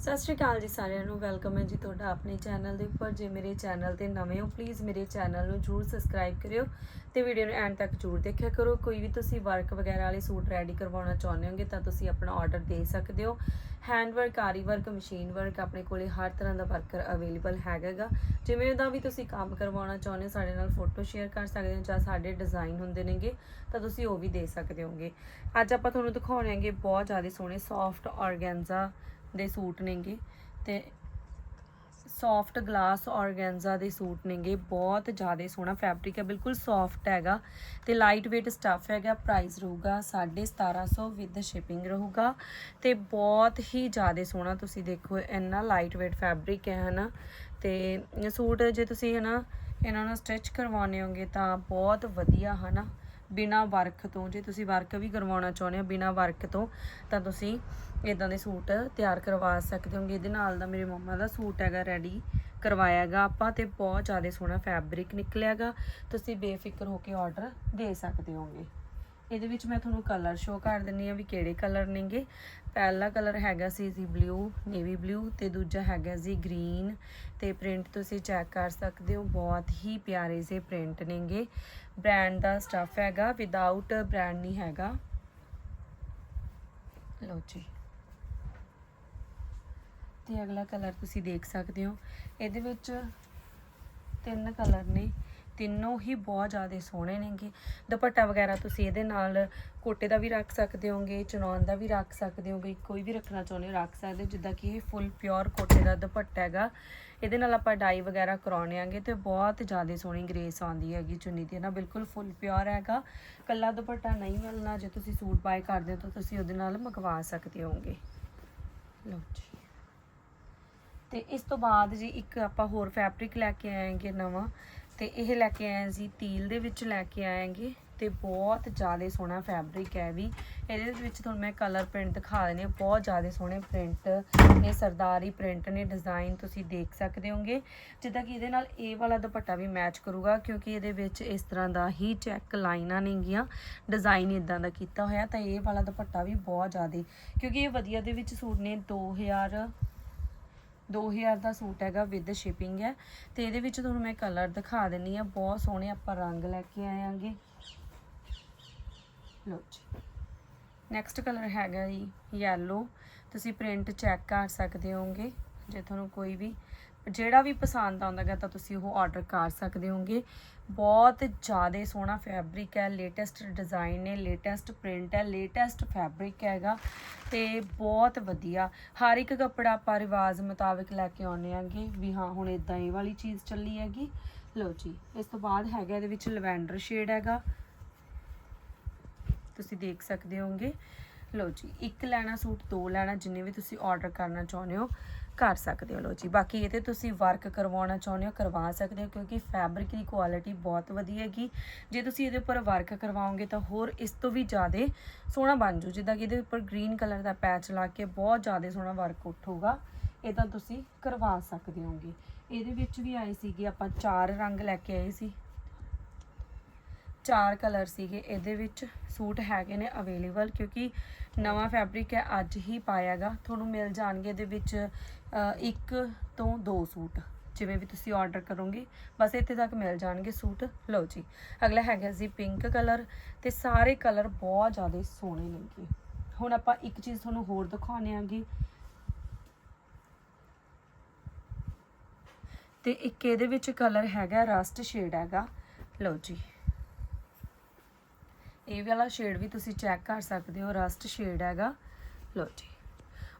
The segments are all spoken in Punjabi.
ਸਤਿ ਸ਼੍ਰੀ ਅਕਾਲ ਜੀ ਸਾਰਿਆਂ ਨੂੰ, ਵੈਲਕਮ ਹੈ ਜੀ ਤੁਹਾਡਾ ਆਪਣੇ ਚੈਨਲ ਦੇ ਉੱਪਰ। ਜੇ ਮੇਰੇ ਚੈਨਲ ਤੇ ਨਵੇਂ ਹੋ ਪਲੀਜ਼ ਮੇਰੇ ਚੈਨਲ ਨੂੰ ਜਰੂਰ ਸਬਸਕ੍ਰਾਈਬ ਕਰਿਓ ਤੇ ਵੀਡੀਓ ਨੂੰ ਐਂਡ ਤੱਕ ਜਰੂਰ ਦੇਖਿਆ ਕਰੋ। ਕੋਈ ਵੀ ਤੁਸੀਂ ਵਰਕ ਵਗੈਰਾ ਵਾਲੇ ਸੂਟ ਰੈਡੀ ਕਰਵਾਉਣਾ ਚਾਹੁੰਦੇ ਹੋਗੇ ਤਾਂ ਤੁਸੀਂ ਆਪਣਾ ਆਰਡਰ ਦੇ ਸਕਦੇ ਹੋ। Hand work aari work machine work ਆਪਣੇ ਕੋਲੇ ਹਰ ਤਰ੍ਹਾਂ ਦਾ ਵਰਕਰ ਅਵੇਲੇਬਲ ਹੈਗਾਗਾ। ਜਿਵੇਂ ਦਾ ਵੀ ਤੁਸੀਂ ਕੰਮ ਕਰਵਾਉਣਾ ਚਾਹੁੰਦੇ ਹੋ, ਸਾਡੇ ਨਾਲ ਫੋਟੋ ਸ਼ੇਅਰ ਕਰ ਸਕਦੇ ਹੋ ਜਾਂ ਸਾਡੇ ਡਿਜ਼ਾਈਨ ਹੁੰਦੇ ਨੇਗੇ, ਤਾਂ ਤੁਸੀਂ ਉਹ ਵੀ ਦੇ ਸਕਦੇ ਹੋਗੇ। ਅੱਜ ਆਪਾਂ ਤੁਹਾਨੂੰ ਦਿਖਾਉਣੇ ਹੈਗੇ ਬਹੁਤ ਜ਼ਿਆਦਾ ਸੋਹਣੇ ਸੌਫਟ ਆਰਗੈਂਜ਼ਾ ਦੇ ਸੂਟ ਨੇਗੇ ਤੇ ਸੌਫਟ ਗਲਾਸ ਆਰਗੈਂਜ਼ਾ ਦੇ ਸੂਟ ਨੇਗੇ, ਬਹੁਤ ਜ਼ਿਆਦਾ ਸੋਹਣਾ ਫੈਬਰਿਕ ਹੈ, ਬਿਲਕੁਲ ਸੌਫਟ ਹੈਗਾ ਤੇ ਲਾਈਟ weight ਸਟੱਫ ਹੈਗਾ ਪ੍ਰਾਈਸ ਰਹੂਗਾ 1750 ਵਿਦ ਸ਼ਿਪਿੰਗ ਰਹੂਗਾ ਤੇ ਬਹੁਤ ਹੀ ਜ਼ਿਆਦਾ ਸੋਹਣਾ ਤੁਸੀਂ ਦੇਖੋ ਇੰਨਾ ਲਾਈਟ weight ਫੈਬਰਿਕ ਹੈ, ਹਨਾ ਤੇ ਸੂਟ ਜੇ ਤੁਸੀਂ ਹਨਾ ਇਹਨਾਂ ਨੂੰ ਸਟਿਚ ਕਰਵਾਉਣੇ ਹੋਗੇ ਤਾਂ ਬਹੁਤ ਵਧੀਆ, ਹਨਾ ਬਿਨਾ ਵਰਕ ਤੋਂ, ਜੇ ਤੁਸੀਂ ਵਰਕ ਵੀ ਕਰਵਾਉਣਾ ਚਾਹੁੰਦੇ ਹੋ ਬਿਨਾ ਵਰਕ ਤੋਂ, ਤਾਂ ਤੁਸੀਂ ਇਦਾਂ ਦੇ ਸੂਟ ਤਿਆਰ ਕਰਵਾ ਸਕਦੇ ਹੋਗੇ। ਇਹਦੇ ਨਾਲ ਦਾ ਮੇਰੇ ਮੰਮਾ ਦਾ ਸੂਟ ਹੈਗਾ ਰੈਡੀ ਕਰਵਾਇਆਗਾ ਆਪਾਂ ਤੇ ਬਹੁਤ ਜ਼ਿਆਦਾ ਸੋਹਣਾ ਫੈਬਰਿਕ ਨਿਕਲਿਆਗਾ ਤੁਸੀਂ ਬੇਫਿਕਰ ਹੋ ਕੇ ਆਰਡਰ ਦੇ ਸਕਦੇ ਹੋਗੇ। ਇਹਦੇ ਵਿੱਚ ਮੈਂ ਤੁਹਾਨੂੰ ਕਲਰ ਸ਼ੋ ਕਰ ਦਿੰਨੀ ਆ ਵੀ ਕਿਹੜੇ ਕਲਰ ਨੇਗੇ। ਪਹਿਲਾ ਕਲਰ ਹੈਗਾ ਸੀ ਜੀ ਬਲੂ ਨੇਵੀ ਬਲੂ ਤੇ ਦੂਜਾ ਹੈਗਾ ਜੀ ਗ੍ਰੀਨ ਤੇ ਪ੍ਰਿੰਟ ਤੁਸੀਂ ਚੈੱਕ ਕਰ ਸਕਦੇ ਹੋ, ਬਹੁਤ ਹੀ ਪਿਆਰੇ ਜਿਹੇ ਪ੍ਰਿੰਟ ਨੇਗੇ। ਬ੍ਰਾਂਡ ਦਾ ਸਟੱਫ ਹੈਗਾ ਵਿਦਆਊਟ ਬ੍ਰਾਂਡ ਨਹੀਂ ਹੈਗਾ। ਲਓ ਜੀ। ਤੇ ਅਗਲਾ ਕਲਰ ਤੁਸੀਂ ਦੇਖ ਸਕਦੇ ਹੋ। ਇਹਦੇ ਵਿੱਚ ਤਿੰਨ ਕਲਰ ਨੇ। ਤਿੰਨੋਂ ਹੀ ਬਹੁਤ ਜ਼ਿਆਦਾ ਸੋਹਣੇ ਨੇਗੇ। ਦੁਪੱਟਾ ਵਗੈਰਾ ਤੁਸੀਂ ਇਹਦੇ ਨਾਲ ਕੋਟੇ ਦਾ ਵੀ ਰੱਖ ਸਕਦੇ ਹੋਗੇ ਚਨੌਨ ਦਾ ਵੀ ਰੱਖ ਸਕਦੇ ਹੋਗੇ, ਕੋਈ ਵੀ ਰੱਖਣਾ ਚਾਹੁੰਦੇ ਹੋ ਰੱਖ ਸਕਦੇ ਹੋ। ਜਿੱਦਾਂ ਕਿ ਇਹ ਫੁੱਲ ਪਿਓਰ ਕੋਟੇ ਦਾ ਦੁਪੱਟਾ ਹੈਗਾ। ਇਹਦੇ ਨਾਲ ਆਪਾਂ ਡਾਈ ਵਗੈਰਾ ਕਰਾਉਣੇ ਆਂਗੇ ਤੇ ਬਹੁਤ ਜ਼ਿਆਦਾ ਸੋਹਣੀ ਗ੍ਰੇਸ ਆਉਂਦੀ ਹੈਗੀ ਚੁੰਨੀ ਤੇ ਨਾ ਬਿਲਕੁਲ ਫੁੱਲ ਪਿਓਰ ਹੈਗਾ। ਕੱਲਾ ਦੁਪੱਟਾ ਨਹੀਂ ਮਿਲਣਾ। ਜੇ ਤੁਸੀਂ ਸੂਟ ਬਾਏ ਕਰਦੇ ਹੋ ਤਾਂ ਤੁਸੀਂ ਉਹਦੇ ਨਾਲ ਮੰਗਵਾ ਸਕਦੇ ਹੋਗੇ। ਲਓ ਜੀ। ਤੇ ਇਸ ਤੋਂ ਬਾਅਦ ਜੀ ਇੱਕ ਆਪਾਂ ਹੋਰ ਫੈਬਰਿਕ ਲੈ ਕੇ ਆਏਗੇ ਨਵਾਂ। ਤੇ ਇਹ ਲੈ ਕੇ ਆਏ ਜੀ ਤੀਲ ਦੇ ਵਿੱਚ ਲੈ ਕੇ ਆਏਗੇ ਤੇ ਬਹੁਤ ਜ਼ਿਆਦਾ ਸੋਹਣਾ ਫੈਬਰਿਕ ਹੈ ਵੀ। ਇਹਦੇ ਵਿੱਚ ਤੁਹਾਨੂੰ ਮੈਂ ਕਲਰ ਪ੍ਰਿੰਟ ਦਿਖਾ ਦਿੰਦੀ ਹਾਂ, ਬਹੁਤ ਜ਼ਿਆਦਾ ਸੋਹਣੇ ਪ੍ਰਿੰਟ ਨੇ, ਸਰਦਾਰੀ ਪ੍ਰਿੰਟ ਨੇ ਡਿਜ਼ਾਈਨ ਤੁਸੀਂ ਦੇਖ ਸਕਦੇ ਹੋਗੇ। ਜਿੱਦਾਂ ਕਿ ਇਹਦੇ ਨਾਲ ਇਹ ਵਾਲਾ ਦੁਪੱਟਾ ਵੀ ਮੈਚ ਕਰੂਗਾ, ਕਿਉਂਕਿ ਇਹਦੇ ਵਿੱਚ ਇਸ ਤਰ੍ਹਾਂ ਦਾ ਹੀ ਚੈੱਕ ਲਾਈਨਾਂ ਨੇਗੀਆਂ ਡਿਜ਼ਾਈਨ ਇਦਾਂ ਦਾ ਕੀਤਾ ਹੋਇਆ, ਤਾਂ ਇਹ ਵਾਲਾ ਦੁਪੱਟਾ ਵੀ ਬਹੁਤ ਜ਼ਿਆਦਾ, ਕਿਉਂਕਿ ਇਹ ਵਧੀਆ ਦੇ ਵਿੱਚ ਸੂਟ ਨੇ 2000 2000 ਦਾ ਸੂਟ ਹੈਗਾ ਵਿਦ ਸ਼ਿਪਿੰਗ ਹੈ ਤੇ ਇਹਦੇ ਵਿੱਚ ਤੁਹਾਨੂੰ ਮੈਂ ਕਲਰ ਦਿਖਾ ਦਿੰਨੀ ਆ ਬਹੁਤ ਸੋਹਣੇ ਆਪਾਂ ਰੰਗ ਲੈ ਕੇ ਆਏ ਆਂਗੇ। ਲਓ ਜੀ। ਨੈਕਸਟ ਕਲਰ ਹੈਗਾ ਜੀ ਯੈਲੋ ਤੁਸੀਂ ਪ੍ਰਿੰਟ ਚੈੱਕ ਕਰ ਸਕਦੇ ਹੋਗੇ ਜੇ ਤੁਹਾਨੂੰ ਕੋਈ ਵੀ ਜਿਹੜਾ ਵੀ ਪਸੰਦ ਆਉਂਦਾਗਾ ਤਾਂ ਤੁਸੀਂ ਉਹ ਆਰਡਰ ਕਰ ਸਕਦੇ ਹੋਗੇ। ਬਹੁਤ ਜ਼ਿਆਦਾ ਸੋਹਣਾ ਫੈਬਰਿਕ ਹੈ ਲੇਟੈਸਟ ਡਿਜ਼ਾਈਨ ਹੈ ਲੇਟੈਸਟ ਪ੍ਰਿੰਟ ਹੈ ਲੇਟੈਸਟ ਫੈਬਰਿਕ ਹੈਗਾ ਤੇ ਬਹੁਤ ਵਧੀਆ। ਹਰ ਇੱਕ ਕੱਪੜਾ ਆਪਾਂ ਰਿਵਾਜ਼ ਮੁਤਾਬਿਕ ਲੈ ਕੇ ਆਉਨੇ ਆਂਗੇ ਵੀ ਹਾਂ, ਹੁਣ ਇਦਾਂ ਇਹ ਵਾਲੀ ਚੀਜ਼ ਚੱਲੀ ਹੈਗੀ। ਲਓ ਜੀ, ਇਸ ਤੋਂ ਬਾਅਦ ਹੈਗਾ ਇਹਦੇ ਵਿੱਚ ਲਵੈਂਡਰ ਸ਼ੇਡ ਹੈਗਾ। ਤੁਸੀਂ ਦੇਖ ਸਕਦੇ ਹੋਗੇ। ਲੋ ਜੀ, ਇੱਕ ਲੈਣਾ ਸੂਟ, ਦੋ ਲੈਣਾ, ਜਿੰਨੇ ਵੀ ਤੁਸੀਂ ਆਰਡਰ ਕਰਨਾ ਚਾਹੁੰਦੇ ਹੋ, ਕਰ ਸਕਦੇ ਹੋ। ਲਓ ਜੀ, ਬਾਕੀ ਇਹ ਤੇ ਤੁਸੀਂ ਵਰਕ ਕਰਵਾਉਣਾ ਚਾਹੁੰਦੇ ਹੋ, ਕਰਵਾ ਸਕਦੇ ਹੋ, ਕਿਉਂਕਿ ਫੈਬਰਿਕ ਦੀ ਕੁਆਲਿਟੀ ਬਹੁਤ ਵਧੀਆ ਹੈਗੀ। ਜੇ ਤੁਸੀਂ ਇਹਦੇ ਉੱਪਰ ਵਰਕ ਕਰਵਾਓਗੇ ਤਾਂ ਹੋਰ ਇਸ ਤੋਂ ਵੀ ਜ਼ਿਆਦਾ ਸੋਹਣਾ ਬਣ ਜੂ ਜਿੱਦਾਂ ਕਿ ਇਹਦੇ ਉੱਪਰ ਗ੍ਰੀਨ ਕਲਰ ਦਾ ਪੈਚ ਲਾ ਕੇ ਬਹੁਤ ਜ਼ਿਆਦਾ ਸੋਹਣਾ ਵਰਕ ਉੱਠੂਗਾ, ਇਹ ਤਾਂ ਤੁਸੀਂ ਕਰਵਾ ਸਕਦੇ ਹੋਗੇ। ਇਹਦੇ ਵਿੱਚ ਵੀ ਆਏ ਸੀਗੇ, ਆਪਾਂ ਚਾਰ ਰੰਗ ਲੈ ਕੇ ਆਏ ਸੀ। ਚਾਰ ਕਲਰ ਸੀਗੇ, ਇਹਦੇ ਵਿੱਚ ਸੂਟ ਹੈਗੇ ਨੇ ਅਵੇਲੇਬਲ ਕਿਉਂਕਿ ਨਵਾਂ ਫੈਬਰਿਕ ਹੈ, ਅੱਜ ਹੀ ਪਾਇਆਗਾ ਤੁਹਾਨੂੰ ਮਿਲ ਜਾਣਗੇ ਇਹਦੇ ਵਿੱਚ ਇੱਕ ਤੋਂ ਦੋ ਸੂਟ, ਜਿਵੇਂ ਵੀ ਤੁਸੀਂ ਆਰਡਰ ਕਰੋਗੇ, ਬਸ ਇੱਥੇ ਤੱਕ ਮਿਲ ਜਾਣਗੇ ਸੂਟ। ਲਓ ਜੀ, ਅਗਲਾ ਹੈਗਾ ਜੀ ਪਿੰਕ ਕਲਰ ਤੇ ਸਾਰੇ ਕਲਰ ਬਹੁਤ ਜ਼ਿਆਦਾ ਸੋਹਣੇ ਲੱਗੇ ਹੁਣ ਆਪਾਂ ਇੱਕ ਚੀਜ਼ ਤੁਹਾਨੂੰ ਹੋਰ ਦਿਖਾਉਣੇ ਆਂਗੇ ਤੇ ਇੱਕ ਇਹਦੇ ਵਿੱਚ ਕਲਰ ਹੈਗਾ ਰਸਟ ਸ਼ੇਡ ਹੈਗਾ। ਲਓ ਜੀ। ਇਹ ਵਾਲਾ ਸ਼ੇਡ ਵੀ ਤੁਸੀਂ ਚੈੱਕ ਕਰ ਸਕਦੇ ਹੋ ਰਸਟ ਸ਼ੇਡ ਹੈਗਾ। ਲਓ ਜੀ।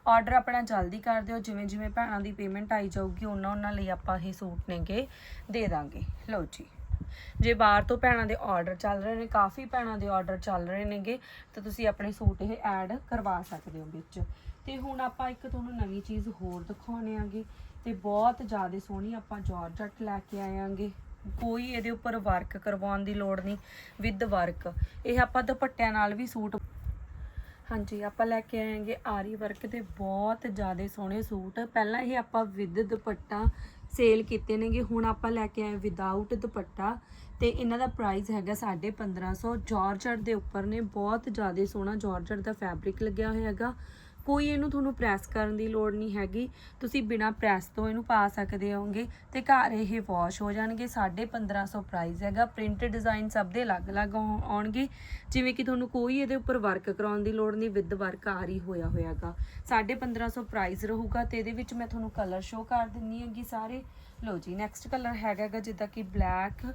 ਆਰਡਰ ਆਪਣਾ ਜਲਦੀ ਕਰ ਦਿਓ, ਜਿਵੇਂ ਜਿਵੇਂ ਭੈਣਾਂ ਦੀ ਪੇਮੈਂਟ ਆਈ ਜਾਊਗੀ, ਉਹਨਾਂ ਉਹਨਾਂ ਲਈ ਆਪਾਂ ਇਹ ਸੂਟ ਨੇਗੇ, ਦੇ ਦਾਂਗੇ। ਲਓ ਜੀ। ਜੇ ਬਾਹਰ ਤੋਂ ਭੈਣਾਂ ਦੇ ਆਰਡਰ ਚੱਲ ਰਹੇ ਨੇ, ਕਾਫੀ ਭੈਣਾਂ ਦੇ ਆਰਡਰ ਚੱਲ ਰਹੇ ਨੇਗੇ, ਤਾਂ ਤੁਸੀਂ ਆਪਣੇ ਸੂਟ ਇਹ ਐਡ ਕਰਵਾ ਸਕਦੇ ਹੋ ਵਿੱਚ। ਤੇ ਹੁਣ ਆਪਾਂ ਇੱਕ ਤੁਹਾਨੂੰ ਨਵੀਂ ਚੀਜ਼ ਹੋਰ ਦਿਖਾਉਣੇ ਆਂਗੇ, ਤੇ ਬਹੁਤ ਜ਼ਿਆਦਾ ਸੋਹਣੀ ਆਪਾਂ ਜਾਰਜਟ ਲੈ ਕੇ ਆਏ ਆਂਗੇ। ਕੋਈ ਇਹਦੇ ਉੱਪਰ ਵਰਕ ਕਰਵਾਉਣ ਦੀ ਲੋੜ ਨਹੀਂ ਵਿਦ ਵਰਕ ਇਹ ਆਪਾਂ ਦੁਪੱਟਿਆਂ ਨਾਲ ਵੀ ਸੂਟ ਹਾਂਜੀ, ਆਪਾਂ ਲੈ ਕੇ ਆਏਗੇ ਆਰੀ ਵਰਕ ਦੇ ਬਹੁਤ ਜ਼ਿਆਦਾ ਸੋਹਣੇ ਸੂਟ। ਪਹਿਲਾਂ ਇਹ ਆਪਾਂ ਵਿਦ ਦੁਪੱਟਾ ਸੇਲ ਕੀਤੇ ਨੇਗੇ, ਹੁਣ ਆਪਾਂ ਲੈ ਕੇ ਆਏ ਵਿਦਆਊਟ ਦੁਪੱਟਾ। ਤੇ ਇਹਨਾਂ ਦਾ ਪ੍ਰਾਈਸ ਹੈਗਾ 1550 ਜਾਰਜਟ ਦੇ ਉੱਪਰ ਨੇ ਬਹੁਤ ਜ਼ਿਆਦਾ ਸੋਹਣਾ ਜਾਰਜਟ ਦਾ ਫੈਬਰਿਕ ਲੱਗਿਆ ਹੋਇਆ ਹੈਗਾ। ਕੋਈ ਇਹਨੂੰ ਤੁਹਾਨੂੰ ਪ੍ਰੈਸ ਕਰਨ ਦੀ ਲੋੜ ਨਹੀਂ ਹੈਗੀ। ਤੁਸੀਂ ਬਿਨਾ ਪ੍ਰੈਸ ਤੋਂ ਇਹਨੂੰ ਪਾ ਸਕਦੇ ਹੋਗੇ ਤੇ ਘਰ ਇਹ ਵਾਸ਼ ਹੋ ਜਾਣਗੇ। 1550 ਪ੍ਰਾਈਸ ਹੈਗਾ। ਪ੍ਰਿੰਟ ਡਿਜ਼ਾਈਨ ਸਭ ਦੇ ਅਲੱਗ-ਅਲੱਗ ਆਉ- ਆਉਣਗੇ। ਜਿਵੇਂ ਕਿ ਤੁਹਾਨੂੰ ਕੋਈ ਇਹਦੇ ਉੱਪਰ ਵਰਕ ਕਰਾਉਣ ਦੀ ਲੋੜ ਨਹੀਂ ਵਿਦ ਵਰਕ ਆ ਹੀ ਹੋਇਆ ਹੋਇਆਗਾ। 1550 ਪ੍ਰਾਈਸ ਰਹੂਗਾ ਤੇ ਇਹਦੇ ਵਿੱਚ ਮੈਂ ਤੁਹਾਨੂੰ ਕਲਰ ਸ਼ੋ ਕਰ ਦਿੰਨੀ ਹੈਗੀ ਸਾਰੇ। ਲੋ ਜੀ ਨੈਕਸਟ ਕਲਰ ਹੈਗਾ ਗਾ ਜਿੱਦਾਂ ਕਿ ਬਲੈਕ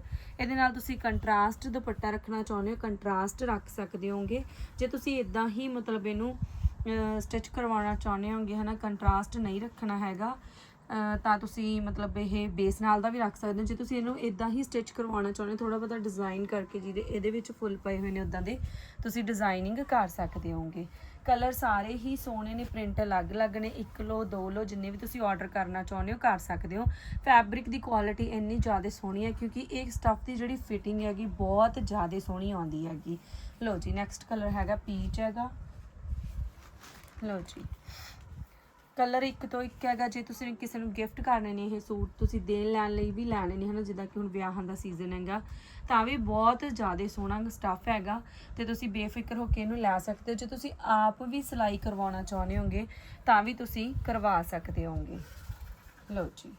ਇਹਦੇ ਨਾਲ ਤੁਸੀਂ ਕੰਟਰਾਸਟ ਦੁਪੱਟਾ ਰੱਖਣਾ ਚਾਹੁੰਦੇ ਹੋ ਕੰਟਰਾਸਟ ਰੱਖ ਸਕਦੇ ਹੋਗੇ ਜੇ ਤੁਸੀਂ ਇਦਾਂ ਹੀ ਮਤਲਬ ਇਹਨੂੰ ਸਟਿਚ ਕਰਵਾਉਣਾ ਚਾਹੁੰਦੇ ਹੋਗੇ ਹਨਾ ਕੰਟਰਾਸਟ ਨਹੀਂ ਰੱਖਣਾ ਹੈਗਾ। ਤਾਂ ਤੁਸੀਂ ਮਤਲਬ ਇਹ ਬੇਸ ਨਾਲ ਦਾ ਵੀ ਰੱਖ ਸਕਦੇ ਹੋ। ਜੇ ਤੁਸੀਂ ਇਹਨੂੰ ਇਦਾਂ ਹੀ ਸਟਿਚ ਕਰਵਾਉਣਾ ਚਾਹੁੰਦੇ ਥੋੜਾ ਬਹੁਤਾ ਡਿਜ਼ਾਈਨ ਕਰਕੇ ਜਿਹਦੇ, ਇਹਦੇ ਵਿੱਚ ਫੁੱਲ ਪਏ ਹੋਏ ਨੇ ਉਦਾਂ ਦੇ, ਤੁਸੀਂ ਡਿਜ਼ਾਈਨਿੰਗ ਕਰ ਸਕਦੇ ਹੋਗੇ ਕਲਰ ਸਾਰੇ ਹੀ ਸੋਹਣੇ ਨੇ ਪ੍ਰਿੰਟ ਅਲੱਗ-ਅਲੱਗ ਨੇ, ਇੱਕ ਲੋ ਦੋ ਲੋ ਜਿੰਨੇ ਵੀ ਤੁਸੀਂ ਆਰਡਰ ਕਰਨਾ ਚਾਹੁੰਦੇ ਹੋ, ਕਰ ਸਕਦੇ ਹੋ। ਫੈਬਰਿਕ ਦੀ ਕੁਆਲਿਟੀ ਇੰਨੀ ਜ਼ਿਆਦਾ ਸੋਹਣੀ ਹੈ, ਕਿਉਂਕਿ ਇਹ ਸਟੱਫ ਦੀ ਜਿਹੜੀ ਫਿਟਿੰਗ ਹੈਗੀ, ਬਹੁਤ ਜ਼ਿਆਦਾ ਸੋਹਣੀ ਆਉਂਦੀ ਹੈਗੀ। ਲੋ ਜੀ ਨੈਕਸਟ ਕਲਰ ਹੈਗਾ ਪੀਚ ਹੈਗਾ। ਲਓ ਜੀ। ਕਲਰ ਇੱਕ ਤੋਂ ਇੱਕ ਹੈਗਾ, ਜੇ ਤੁਸੀਂ ਕਿਸੇ ਨੂੰ ਗਿਫਟ ਕਰਨੇ ਨੇ ਇਹ ਸੂਟ, ਤੁਸੀਂ ਦੇਣ ਲੈਣ ਲਈ ਵੀ ਲੈਣੇ ਨੇ, ਹਨਾ, ਜਿੱਦਾਂ ਕਿ ਹੁਣ ਵਿਆਹਾਂ ਦਾ ਸੀਜ਼ਨ ਹੈਗਾ, ਤਾਂ ਵੀ ਬਹੁਤ ਜ਼ਿਆਦਾ ਸੋਹਣਾ ਸਟੱਫ ਹੈਗਾ ਤੇ ਤੁਸੀਂ ਬੇਫਿਕਰ ਹੋ ਕੇ ਇਹਨੂੰ ਲੈ ਸਕਦੇ ਹੋ। ਜੇ ਤੁਸੀਂ ਆਪ ਵੀ ਸਿਲਾਈ ਕਰਵਾਉਣਾ ਚਾਹੁੰਦੇ ਹੋਗੇ, ਤਾਂ ਵੀ ਤੁਸੀਂ ਕਰਵਾ ਸਕਦੇ ਹੋਗੇ। ਲਓ ਜੀ।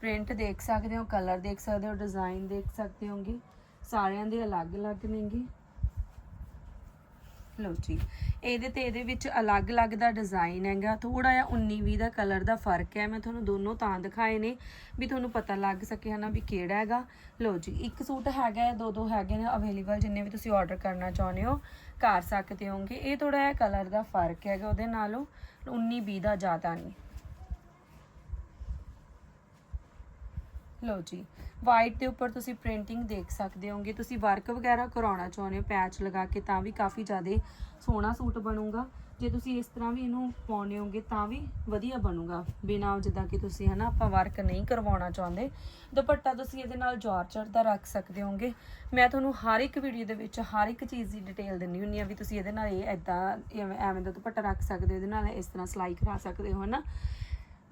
ਪ੍ਰਿੰਟ ਦੇਖ ਸਕਦੇ ਹੋ ਕਲਰ ਦੇਖ ਸਕਦੇ ਹੋ ਡਿਜ਼ਾਈਨ ਦੇਖ ਸਕਦੇ ਹੋਗੇ, ਸਾਰਿਆਂ ਦੇ ਅਲੱਗ-ਅਲੱਗ ਨੇਗੇ। ਲਓ ਜੀ। ਇਹਦੇ ਤੇ ਇਹਦੇ ਵਿੱਚ ਅਲੱਗ-ਅਲੱਗ ਦਾ ਡਿਜ਼ਾਈਨ ਹੈਗਾ। ਥੋੜਾ ਜਿਹਾ 19 20 ਦਾ ਕਲਰ ਦਾ ਫ਼ਰਕ ਹੈ। ਮੈਂ ਤੁਹਾਨੂੰ ਦੋਨੋਂ ਤਾਂ ਦਿਖਾਏ ਨੇ ਵੀ ਤੁਹਾਨੂੰ ਪਤਾ ਲੱਗ ਸਕੇ ਹਨਾ ਵੀ ਕਿਹੜਾ ਹੈਗਾ। ਲਓ ਜੀ, ਇੱਕ ਸੂਟ ਹੈਗਾ ਹੈ ਦੋ ਦੋ ਹੈਗੇ ਨੇ ਅਵੇਲੇਬਲ ਜਿੰਨੇ ਵੀ ਤੁਸੀਂ ਆਰਡਰ ਕਰਨਾ ਚਾਹੁੰਦੇ ਹੋ, ਕਰ ਸਕਦੇ ਹੋਗੇ। ਇਹ ਥੋੜਾ ਜਿਹਾ ਕਲਰ ਦਾ ਫ਼ਰਕ ਹੈਗਾ ਉਹਦੇ ਨਾਲੋਂ। 19 20 ਦਾ ਜ਼ਿਆਦਾ ਨਹੀਂ। ਲਓ ਜੀ ਵਾਈਟ ਦੇ ਉੱਪਰ ਤੁਸੀਂ ਪ੍ਰਿੰਟਿੰਗ ਦੇਖ ਸਕਦੇ ਹੋਗੇ। ਤੁਸੀਂ ਵਰਕ ਵਗੈਰਾ ਕਰਾਉਣਾ ਚਾਹੁੰਦੇ ਹੋ ਪੈਚ ਲਗਾ ਕੇ, ਤਾਂ ਵੀ ਕਾਫੀ ਜ਼ਿਆਦਾ ਸੋਹਣਾ ਸੂਟ ਬਣੂਗਾ। ਜੇ ਤੁਸੀਂ ਇਸ ਤਰ੍ਹਾਂ ਵੀ ਇਹਨੂੰ ਪਾਉਣੇ ਹੋਗੇ, ਤਾਂ ਵੀ ਵਧੀਆ ਬਣੂਗਾ। ਬਿਨਾਂ ਜਿੱਦਾਂ ਕਿ ਤੁਸੀਂ ਹਨਾ ਆਪਾਂ ਵਰਕ ਨਹੀਂ ਕਰਵਾਉਣਾ ਚਾਹੁੰਦੇ। ਦੁਪੱਟਾ ਤੁਸੀਂ ਇਹਦੇ ਨਾਲ ਜਾਰਜਟ ਦਾ ਰੱਖ ਸਕਦੇ ਹੋਗੇ। ਮੈਂ ਤੁਹਾਨੂੰ ਹਰ ਇੱਕ ਵੀਡੀਓ ਦੇ ਵਿੱਚ ਹਰ ਇੱਕ ਚੀਜ਼ ਦੀ ਡਿਟੇਲ ਦਿੰਨੀ ਹੁੰਨੀ ਆ ਵੀ ਤੁਸੀਂ ਇਹਦੇ ਨਾਲ ਇਹ ਐਦਾਂ ਐਵੇਂ ਐਵੇਂ ਦਾ ਦੁਪੱਟਾ ਰੱਖ ਸਕਦੇ ਹੋ, ਇਹਦੇ ਨਾਲ ਇਸ ਤਰ੍ਹਾਂ ਸਿਲਾਈ ਕਰਾ ਸਕਦੇ ਹੋ ਹਨਾ।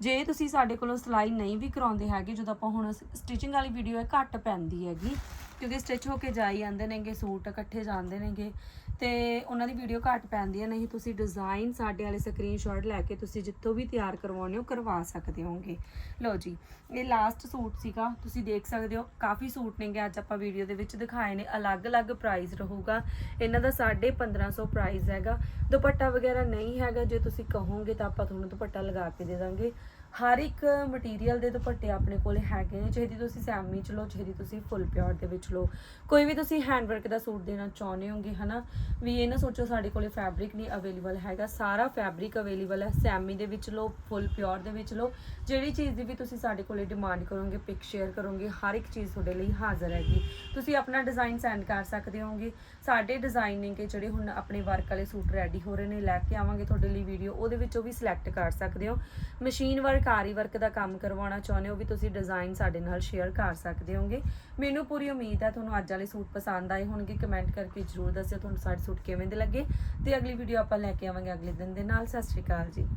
ਜੇ ਤੁਸੀਂ ਸਾਡੇ ਕੋਲੋਂ ਸਿਲਾਈ ਨਹੀਂ ਵੀ ਕਰਾਉਂਦੇ ਹੈਗੇ, ਜਦੋਂ ਆਪਾਂ ਹੁਣ ਸਟਿਚਿੰਗ ਵਾਲੀ ਵੀਡੀਓ ਹੈ ਘੱਟ ਪੈਂਦੀ ਹੈਗੀ, ਕਿਉਂਕਿ ਸਟਿਚ ਹੋ ਕੇ ਜਾਈ ਜਾਂਦੇ ਨੇਗੇ, ਸੂਟ ਇਕੱਠੇ ਜਾਂਦੇ ਨੇਗੇ ਤੇ ਉਹਨਾਂ ਦੀ ਵੀਡੀਓ ਘੱਟ ਪੈਂਦੀ ਹੈ ਨਹੀਂ ਤੁਸੀਂ ਡਿਜ਼ਾਈਨ ਸਾਡੇ ਵਾਲੇ ਸਕਰੀਨਸ਼ਾਟ ਲੈ ਕੇ ਤੁਸੀਂ ਜਿੱਥੋਂ ਵੀ ਤਿਆਰ ਕਰਵਾਉਣੇ ਹੋ, ਕਰਵਾ ਸਕਦੇ ਹੋਗੇ ਲਓ ਜੀ, ਇਹ ਲਾਸਟ ਸੂਟ ਸੀਗਾ। ਤੁਸੀਂ ਦੇਖ ਸਕਦੇ ਹੋ, ਕਾਫੀ ਸੂਟ ਨੇਗੇ। ਅੱਜ ਆਪਾਂ ਵੀਡੀਓ ਦੇ ਵਿੱਚ ਦਿਖਾਏ ਨੇ। ਅਲੱਗ-ਅਲੱਗ ਪ੍ਰਾਈਸ ਰਹੂਗਾ। ਇਹਨਾਂ ਦਾ 1550 ਪ੍ਰਾਈਸ ਹੈਗਾ। ਦੁਪੱਟਾ ਵਗੈਰਾ ਨਹੀਂ ਹੈਗਾ। ਜੇ ਤੁਸੀਂ ਕਹੋਗੇ ਤਾਂ ਆਪਾਂ ਤੁਹਾਨੂੰ ਦੁਪੱਟਾ ਲਗਾ ਕੇ ਦੇ ਦਾਂਗੇ। ਹਰ ਇੱਕ ਮਟੀਰੀਅਲ ਦੇ ਦੁਪੱਟੇ ਆਪਣੇ ਕੋਲ ਹੈਗੇ ਨੇ। ਚਾਹੇ ਤੁਸੀਂ ਸੈਮੀ ਚ ਲਓ, ਚਾਹੇ ਤੁਸੀਂ ਫੁੱਲ ਪਿਓਰ ਦੇ ਵਿੱਚ ਲਓ। ਕੋਈ ਵੀ ਤੁਸੀਂ ਹੈਂਡਵਰਕ ਦਾ ਸੂਟ ਦੇਣਾ ਚਾਹੁੰਦੇ ਹੋਗੇ, ਹਨਾ? ਵੀ ਇਹ ਨਾ ਸੋਚੋ ਸਾਡੇ ਕੋਲੇ ਫੈਬਰਿਕ ਨਹੀਂ ਅਵੇਲੇਬਲ ਹੈਗਾ, ਸਾਰਾ ਫੈਬਰਿਕ ਅਵੇਲੇਬਲ ਹੈ, ਸੈਮੀ ਦੇ ਵਿੱਚ ਲਓ ਫੁੱਲ ਪਿਓਰ ਦੇ ਵਿੱਚ ਲਓ। ਜਿਹੜੀ ਚੀਜ਼ ਦੀ ਵੀ ਤੁਸੀਂ ਸਾਡੇ ਕੋਲੇ ਡਿਮਾਂਡ ਕਰੋਗੇ ਪਿਕ ਸ਼ੇਅਰ ਕਰੋਗੇ, ਹਰ ਇੱਕ ਚੀਜ਼ ਤੁਹਾਡੇ ਲਈ ਹਾਜ਼ਰ ਹੈਗੀ। ਤੁਸੀਂ ਆਪਣਾ ਡਿਜ਼ਾਈਨ ਸੈਂਡ ਕਰ ਸਕਦੇ ਹੋਗੇ। ਸਾਡੇ ਡਿਜ਼ਾਈਨਿੰਗ ਕੇ ਜਿਹੜੇ ਹੁਣ ਆਪਣੇ ਵਰਕ ਵਾਲੇ ਸੂਟ ਰੈਡੀ ਹੋ ਰਹੇ ਨੇ, ਲੈ ਕੇ ਆਵਾਂਗੇ ਤੁਹਾਡੇ ਲਈ ਵੀਡੀਓ ਉਹਦੇ ਵਿੱਚੋਂ ਵੀ ਸਿਲੈਕਟ ਕਰ ਸਕਦੇ ਹੋ। ਮਸ਼ੀਨ ਵਰਕ ਆਰੀ ਵਰਕ ਦਾ ਕੰਮ ਕਰਵਾਉਣਾ ਚਾਹੁੰਦੇ ਹੋ ਵੀ ਤੁਸੀਂ ਡਿਜ਼ਾਈਨ ਸਾਡੇ ਨਾਲ ਸ਼ੇਅਰ ਕਰ ਸਕਦੇ ਹੋਗੇ। ਮੈਨੂੰ ਪੂਰੀ ਉਮੀਦ ਹੈ ਤੁਹਾਨੂੰ ਅੱਜ ਵਾਲੇ ਸੂਟ ਪਸੰਦ ਆਏ ਹੋਣਗੇ। ਕਮੈਂਟ ਕਰਕੇ ਜਰੂਰ ਦੱਸਿਓ, ਤੁਹਾਨੂੰ ਸਾਡੇ ਸੂਟ ਕਿਵੇਂ ਦੇ ਲੱਗੇ ਤੇ ਅਗਲੀ ਵੀਡੀਓ ਆਪਾਂ ਲੈ ਕੇ ਆਵਾਂਗੇ ਅਗਲੇ ਦਿਨ ਦੇ ਨਾਲ। ਸਤਿ ਸ਼੍ਰੀ ਅਕਾਲ ਜੀ।